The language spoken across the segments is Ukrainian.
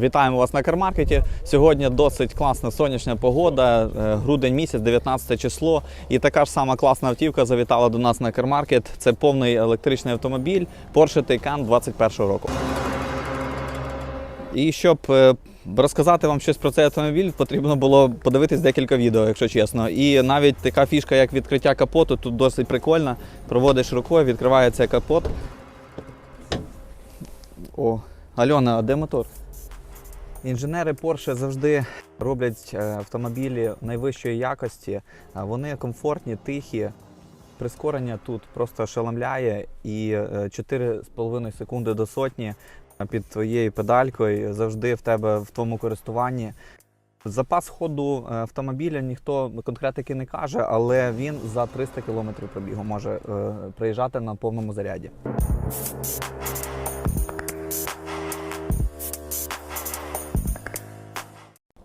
Вітаємо вас на Кармаркеті. Сьогодні досить класна сонячна погода. Е, грудень місяць, 19 число. І така ж сама класна автівка завітала до нас на Кармаркет. Це повний електричний автомобіль Porsche Taycan 21-го року. І щоб е, розказати вам щось про цей автомобіль, потрібно було подивитись декілька відео, якщо чесно. І навіть така фішка, як відкриття капоту, тут досить прикольна. Проводиш рукою, відкривається капот. О, Альона, а де мотор? Інженери Porsche завжди роблять е, автомобілі найвищої якості. Вони комфортні, тихі. Прискорення тут просто ошеломляє і е, 4,5 секунди до сотні під твоєю педалькою завжди в тебе в твоєму користуванні. Запас ходу е, автомобіля ніхто конкретики не каже, але він за 300 км пробігу може е, приїжджати на повному заряді.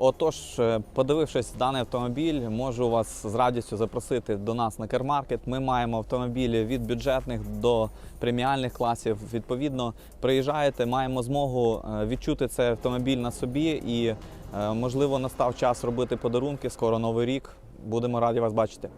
Отож, е, подивившись даний автомобіль, можу вас з радістю запросити до нас на кермаркет. Ми маємо автомобілі від бюджетних до преміальних класів. Відповідно, приїжджаєте, маємо змогу е, відчути цей автомобіль на собі і, е, можливо, настав час робити подарунки. Скоро новий рік. Будемо раді вас бачити.